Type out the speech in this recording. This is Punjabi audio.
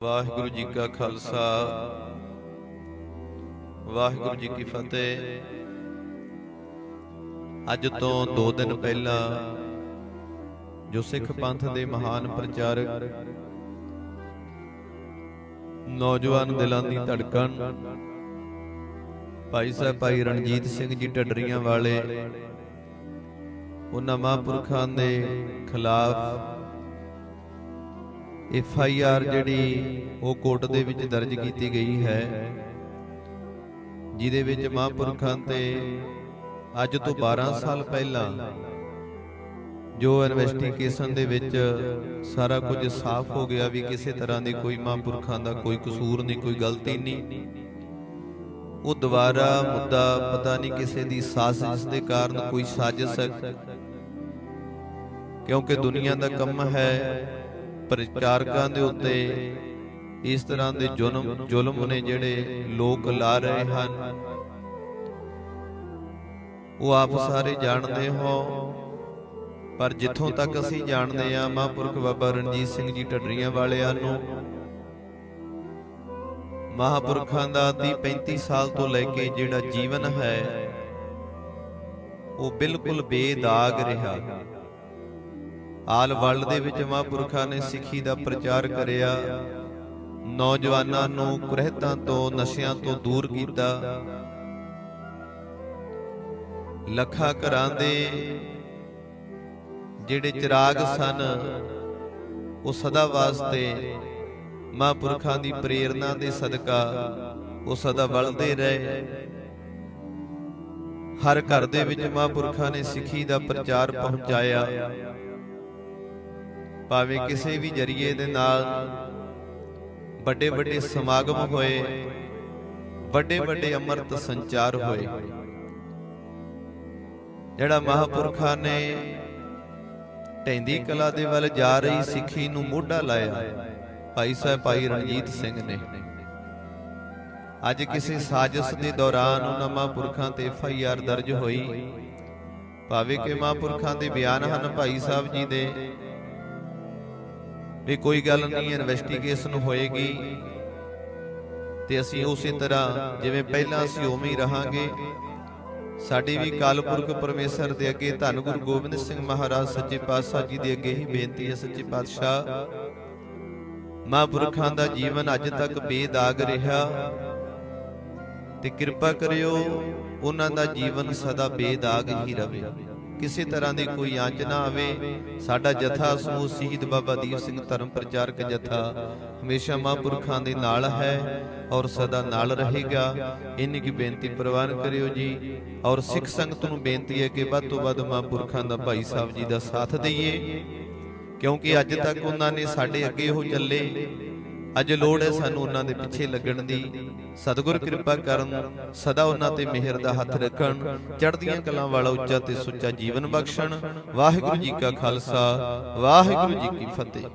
ਵਾਹਿਗੁਰੂ ਜੀ ਕਾ ਖਾਲਸਾ। ਵਾਹਿਗੁਰੂ ਜੀ ਕੀ ਫਤਿਹ। ਅੱਜ ਤੋਂ 2 ਦਿਨ ਪਹਿਲਾਂ ਜੋ ਸਿੱਖ ਪੰਥ ਦੇ ਮਹਾਨ ਪ੍ਰਚਾਰਕ ਨੌਜਵਾਨ ਦਿਲਾਂ ਦੀ ਧੜਕਣ ਭਾਈ ਸਾਹਿਬ ਭਾਈ ਰਣਜੀਤ ਸਿੰਘ ਜੀ ਢੱਡਰੀਆਂ ਵਾਲੇ ਉਹਨਾਂ ਮਹਾਂਪੁਰਖਾਂ ਦੇ ਖਿਲਾਫ ਐਫ ਆਈ ਆਰ ਜਿਹੜੀ ਉਹ ਕੋਰਟ ਦੇ ਵਿੱਚ ਦਰਜ ਕੀਤੀ ਗਈ ਹੈ, ਜਿਹਦੇ ਵਿੱਚ ਮਹਾਂਪੁਰਖਾਂ ਤੇ ਅੱਜ ਤੋਂ 12 ਸਾਲ ਪਹਿਲਾਂ ਜੋ ਇਨਵੈਸਟੀਗੇਸ਼ਨ ਦੇ ਵਿੱਚ ਸਾਰਾ ਕੁਝ ਸਾਫ਼ ਹੋ ਗਿਆ ਵੀ ਕਿਸੇ ਤਰ੍ਹਾਂ ਦੀ ਕੋਈ ਮਹਾਂਪੁਰਖਾਂ ਦਾ ਕੋਈ ਕਸੂਰ ਨਹੀਂ, ਕੋਈ ਗਲਤੀ ਨਹੀਂ। ਉਹ ਦੁਬਾਰਾ ਮੁੱਦਾ ਪਤਾ ਨਹੀਂ ਕਿਸੇ ਦੀ ਸਾਜ਼ਿਸ਼ ਦੇ ਕਾਰਨ ਕੋਈ ਸਾਜ਼ਿਸ਼ ਹੈ, ਕਿਉਂਕਿ ਦੁਨੀਆ ਦਾ ਕੰਮ ਹੈ ਪ੍ਰਚਾਰਕਾਂ ਦੇ ਉੱਤੇ ਇਸ ਤਰ੍ਹਾਂ ਦੇ ਜ਼ੁਲਮ ਜ਼ੁਲਮ ਨੇ ਜਿਹੜੇ ਲੋਕ ਲਾ ਰਹੇ ਹਨ। ਉਹ ਆਪ ਸਾਰੇ ਜਾਣਦੇ ਹੋ। ਪਰ ਜਿੱਥੋਂ ਤੱਕ ਅਸੀਂ ਜਾਣਦੇ ਆ ਮਹਾਂਪੁਰਖ ਬਾਬਾ ਰਣਜੀਤ ਸਿੰਘ ਜੀ ਢੱਡਰੀਆਂ ਵਾਲਿਆਂ ਨੂੰ, ਮਹਾਂਪੁਰਖਾਂ ਦਾ ਦੀ 35 ਸਾਲ ਤੋਂ ਲੈ ਕੇ ਜਿਹੜਾ ਜੀਵਨ ਹੈ, ਉਹ ਬਿਲਕੁਲ ਬੇਦਾਗ ਰਿਹਾ। ਆਲ ਵਰਲਡ ਦੇ ਵਿੱਚ ਮਹਾਂਪੁਰਖਾਂ ਨੇ ਸਿੱਖੀ ਦਾ ਪ੍ਰਚਾਰ ਕਰਿਆ। ਨੌਜਵਾਨਾਂ ਨੂੰ ਕੁਰਹਿਤਾਂ ਤੋਂ, ਨਸ਼ਿਆਂ ਤੋਂ ਦੂਰ ਕੀਤਾ। ਲੱਖਾਂ ਘਰਾਂ ਦੇ ਜਿਹੜੇ ਚਿਰਾਗ ਸਨ, ਉਹ ਸਦਾ ਵਾਸਤੇ ਮਹਾਂਪੁਰਖਾਂ ਦੀ ਪ੍ਰੇਰਣਾ ਦੇ ਸਦਕਾ ਉਹ ਸਦਾ ਬਲਦੇ ਰਹੇ। ਹਰ ਘਰ ਦੇ ਵਿੱਚ ਮਹਾਂਪੁਰਖਾਂ ਨੇ ਸਿੱਖੀ ਦਾ ਪ੍ਰਚਾਰ ਪਹੁੰਚਾਇਆ। ਭਾਵੇਂ ਕਿਸੇ ਵੀ ਜਰੀਏ ਦੇ ਨਾਲ ਵੱਡੇ ਵੱਡੇ ਸਮਾਗਮ ਹੋਏ ਵੱਡੇ ਵੱਡੇ ਅੰਮ੍ਰਿਤ ਸੰਚਾਰ ਹੋਏ। ਜਿਹੜਾ ਮਹਾਪੁਰਖਾਂ ਨੇ ਟੈਂਦੀ ਕਲਾ ਦੇ ਵੱਲ ਜਾ ਰਹੀ ਸਿੱਖੀ ਨੂੰ ਮੋਢਾ ਲਾਇਆ, ਭਾਈ ਸਾਹਿਬ, ਭਾਈ ਰਣਜੀਤ ਸਿੰਘ ਨੇ। ਅੱਜ ਕਿਸੇ ਸਾਜ਼ਿਸ਼ ਦੇ ਦੌਰਾਨ ਉਹਨਾਂ ਮਹਾਪੁਰਖਾਂ ਤੇ ਐਫ ਆਈ ਆਰ ਦਰਜ ਹੋਈ। ਭਾਵੇਂ ਕਿ ਮਹਾਪੁਰਖਾਂ ਦੇ ਬਿਆਨ ਹਨ ਭਾਈ ਸਾਹਿਬ ਜੀ ਦੇ ਵੀ ਕੋਈ ਗੱਲ ਨਹੀਂ ਇਨਵੈਸਟੀਗੇਸ਼ਨ ਹੋਏਗੀ। ਤੇ ਅਸੀਂ ਉਸੇ ਤਰ੍ਹਾਂ ਜਿਵੇਂ ਪਹਿਲਾਂ ਅਸੀਂ ਉਵੇਂ ਹੀ ਰਹਾਂਗੇ। ਸਾਡੀ ਵੀ ਕਾਲਪੁਰਖ ਪਰਮੇਸ਼ਰ ਦੇ ਅੱਗੇ ਧੰਨ ਗੁਰੂ ਗੋਬਿੰਦ ਸਿੰਘ ਮਹਾਰਾਜ ਸੱਚੇ ਪਾਤਸ਼ਾਹ ਜੀ ਦੇ ਅੱਗੇ ਹੀ ਬੇਨਤੀ ਹੈ ਸੱਚੇ ਪਾਤਸ਼ਾਹ। ਮਹਾਂਪੁਰਖਾਂ ਦਾ ਜੀਵਨ ਅੱਜ ਤੱਕ ਬੇਦਾਗ ਰਿਹਾ। ਤੇ ਕਿਰਪਾ ਕਰਿਓ, ਉਹਨਾਂ ਦਾ ਜੀਵਨ ਸਦਾ ਬੇਦਾਗ ਹੀ ਰਹੇ ਕਿਸੇ ਤਰ੍ਹਾਂ ਦੀ ਕੋਈ ਆਂਚ ਨਾ ਆਵੇ। ਸਾਡਾ ਜਥਾ ਸਮੂਹ ਸ਼ਹੀਦ ਬਾਬਾ ਦੀਪ ਸਿੰਘ ਧਰਮ ਪ੍ਰਚਾਰਕ ਜਥਾ ਹਮੇਸ਼ਾ ਮਹਾਂਪੁਰਖਾਂ ਦੇ ਨਾਲ ਹੈ ਔਰ ਸਦਾ ਨਾਲ ਰਹੇਗਾ। ਇੰਨੀ ਕੀ ਬੇਨਤੀ ਪ੍ਰਵਾਨ ਕਰਿਓ ਜੀ। ਔਰ ਸਿੱਖ ਸੰਗਤ ਨੂੰ ਬੇਨਤੀ ਹੈ ਕਿ ਵੱਧ ਤੋਂ ਵੱਧ ਮਹਾਂਪੁਰਖਾਂ ਦਾ ਭਾਈ ਸਾਹਿਬ ਜੀ ਦਾ ਸਾਥ ਦਈਏ। ਕਿਉਂਕਿ ਅੱਜ ਤੱਕ ਉਹਨਾਂ ਨੇ ਸਾਡੇ ਅੱਗੇ ਉਹ ਚੱਲੇ। ਅੱਜ ਲੋੜ ਹੈ ਸਾਨੂੰ ਉਹਨਾਂ ਦੇ ਪਿੱਛੇ ਲੱਗਣ ਦੀ। ਸਤਿਗੁਰ ਕਿਰਪਾ ਕਰਨ, ਸਦਾ ਉਹਨਾਂ ਤੇ ਮਿਹਰ ਦਾ ਹੱਥ ਰੱਖਣ, ਚੜ੍ਹਦੀਆਂ ਕਲਾਂ ਵਾਲਾ ਉੱਚਾ ਤੇ ਸੁੱਚਾ ਜੀਵਨ ਬਖਸ਼ਣ। ਵਾਹਿਗੁਰੂ ਜੀ ਕਾ ਖਾਲਸਾ, ਵਾਹਿਗੁਰੂ ਜੀ ਕੀ ਫਤਿਹ।